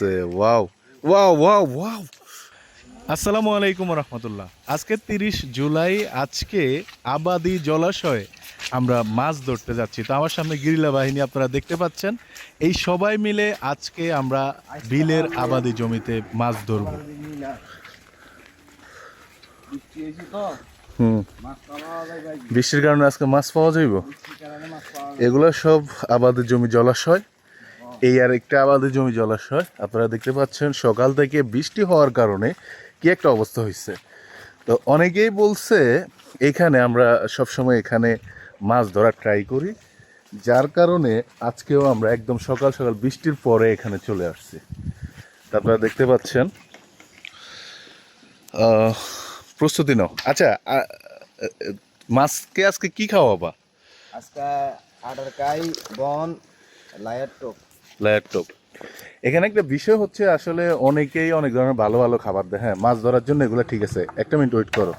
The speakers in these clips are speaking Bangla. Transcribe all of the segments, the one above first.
ওয়াও ওয়াও ওয়াও ওয়াও আসসালামু আলাইকুম রহমতুল্লাহ আজকে তিরিশ জুলাই আজকে আবাদি জলাশয়ে আমরা মাছ ধরতে যাচ্ছি। তো আমার সামনে গিরিলা বাহিনী আপনারা দেখতে পাচ্ছেন। এই সবাই মিলে আজকে আমরা বিলের আবাদি জমিতে মাছ ধরব। হুম। বৃষ্টির কারণে আজকে মাছ পাওয়া যাইব? এগুলো সব আবাদি জমি জলাশয়। এই আর একটা আবাদি জমি জলাশয়। আপনারা দেখতে পাচ্ছেন, সকাল থেকে বৃষ্টি হওয়ার কারণে কি একটা অবস্থা হয়েছে। তো অনেকেই বলছে, এখানে আমরা সবসময় এখানে মাছ ধরার ট্রাই করি। যার কারণে আজকেও আমরা একদম সকাল সকাল বৃষ্টির পরে এখানে চলে আসছি। আপনারা দেখতে পাচ্ছেন। প্রস্তুতি নাও। আচ্ছা মাছকে আজকে কি খাওয়াবা? আজকে আটারকাই বন লায়ের টোপ। ল্যাপটপ। এখানে একটা বিষয় হচ্ছে আসলে অনেকেই অনেক ধরনের ভালো ভালো খাবার দেয়। হ্যাঁ মাছ ধরার জন্য এগুলো ঠিক আছে। একটা মিনিট ওয়েট করো।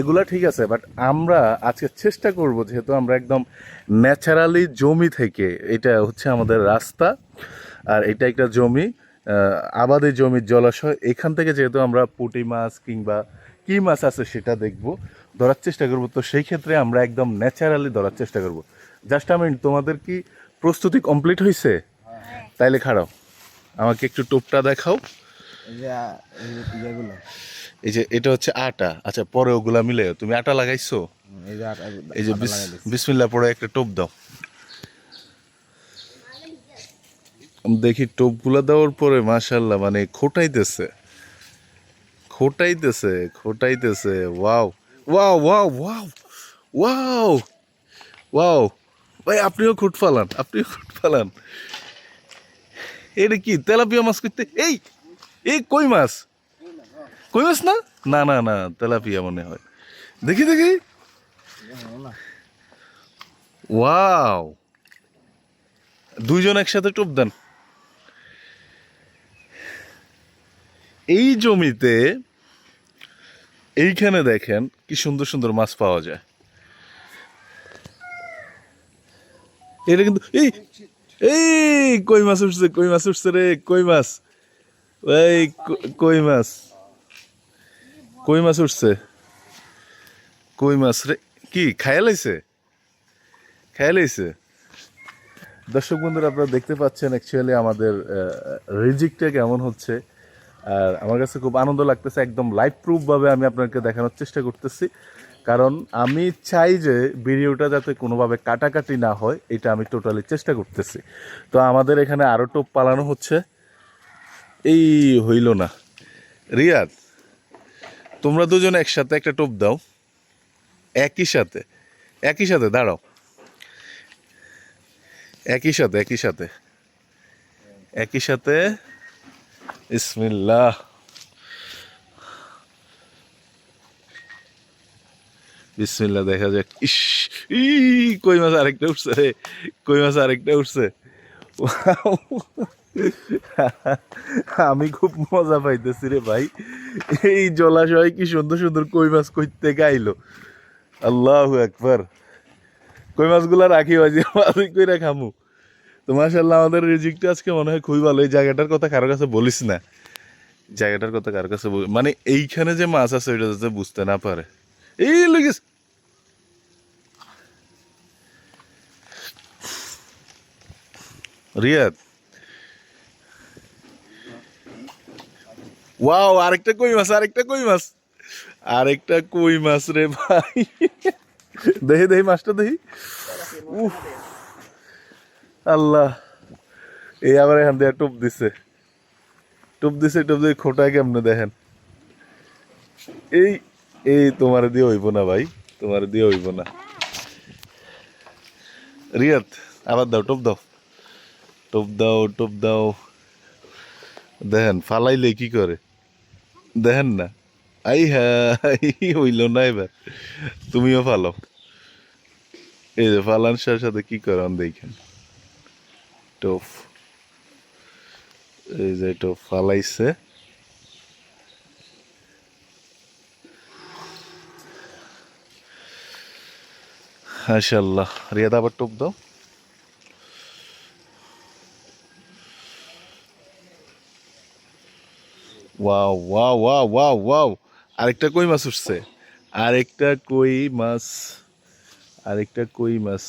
এগুলা ঠিক আছে বাট আমরা আজকে চেষ্টা করব যেহেতু আমরা একদম ন্যাচারালি জমি থেকে, এটা হচ্ছে আমাদের রাস্তা, আর এটা একটা জমি আবাদি জমির জলাশয়। এখান থেকে যেহেতু আমরা পুঁটি মাছ কিংবা কি মাছ আছে সেটা দেখব, ধরার চেষ্টা করব। তো সেই ক্ষেত্রে আমরা একদম ন্যাচারালি ধরার চেষ্টা করব। জাস্ট আমি তোমাদের কি প্রস্তুতি কমপ্লিট হয়েছে তাইলে খাড়াও। আমাকে একটু টোপটা দেখাও। এই যে এটা হচ্ছে আটা। আচ্ছা পরে ওগুলা মিলে তুমি আটা লাগাইছো? এই যে আটা এই যে আটা বিস- লাগাই দিছি। বিসমিল্লাহ পরে একটা টোপ দাও। দেখি টোপগুলা দেওয়ার পরে মাশাল্লাহ মানে খোটাইতেছে। খোটাইতেছে খোটাইতেছে। Wow wow wow wow wow wow. ভাই আপনিও খুট ফালান আপনিও খুট ফালান এটা কি তেলাপিয়া মাছ করতে? এই এই কই মাছ? কই মাছ না? না না না, তেলাপিয়া মনে হয়। দেখি দেখি। ওয়াও। দুইজন একসাথে টোপ দেন। এই জমিতে এইখানে দেখেন কি সুন্দর সুন্দর মাছ পাওয়া যায়। এটা কিন্তু এই এই কই মাছ উঠছে কই মাছ উঠছে রে কই মাছ এই কই মাছ কই মাছ উঠছে কই মাছ রে কি খায়া লাইছে? খেয়াল হয়েছে দর্শক বন্ধুরা, আপনারা দেখতে পাচ্ছেন অ্যাকচুয়ালি আমাদের রিজিকটা কেমন হচ্ছে। আর আমার কাছে খুব আনন্দ লাগতেছে, একদম লাইভ প্রুফভাবে আমি আপনাকে দেখানোর চেষ্টা করতেছি। কারণ আমি চাই যে ভিডিওটা যাতে কোনোভাবে কাটাকাটি না হয়, এটা আমি টোটালি চেষ্টা করতেছি। তো আমাদের এখানে আরও টোপ পালানো হচ্ছে। এই হইল না। রিয়াদ, তোমরা দুজন একসাথে একটা টোপ দাও। একই সাথে। একই সাথে, দাঁড়াও। একই সাথে একই সাথে। একই সাথে। ইসমিল্লাহ। বিসমিল্লাহ, দেখা যাক। ইস, ই, কই মাছ আরেকটা উঠছে রে? কই মাছ আরেকটা উঠছে! আমি খুব মজা পাইতেছি রে ভাই। এই জলাশয় কি সুন্দর সুন্দর কই মাছ কইতে গাইলো। আল্লাহ একবার কই মাছগুলা রাখি বাজি বাজি কইরা খামু। তো মাশাল্লাহ আমাদের রিজিকটা আজকে মনে হয় খুবই ভালো। এই জায়গাটার কথা কারোর কাছে বলিস না। জায়গাটার কথা কারোর কাছে মানে এইখানে যে মাছ আছে, ওইটা যাতে বুঝতে না পারে। এই লেগেস রিয়াদ। ওয়াও, আরেকটা কই মাছ, আরেকটা কই মাছ? আরেকটা কই মাছ রে ভাই? দেখি দেখি মাছটা দেখি। উফ। আল্লাহ। এই আবার এখান দিয়ে টুপ দিছে। টুপ দিছে, টুপ দিয়ে খোটা কেমনে দেখেন? এই এই তোমার দিয়ে হইব না ভাই, তোমার দিয়ে হইব না। রিয়াদ, আবার দাও, টোপ দাও। টোপ দাও টোপ দাও। দেখেন, ফালাইলে কি করে? দেখেন না। আই হাই হইল না এবার। তুমিও ফালাও। এই যে ফালান সার সাথে কি করেন দেখেন। টোপ। এই যে টোপ ফালাইছে। মাশাল্লাহ রিয়াদ আবার টোপ দাও। Wow wow wow wow wow. আরেকটা কই মাছ উঠছে? আরেকটা কই মাছ? আরেকটা কই মাছ?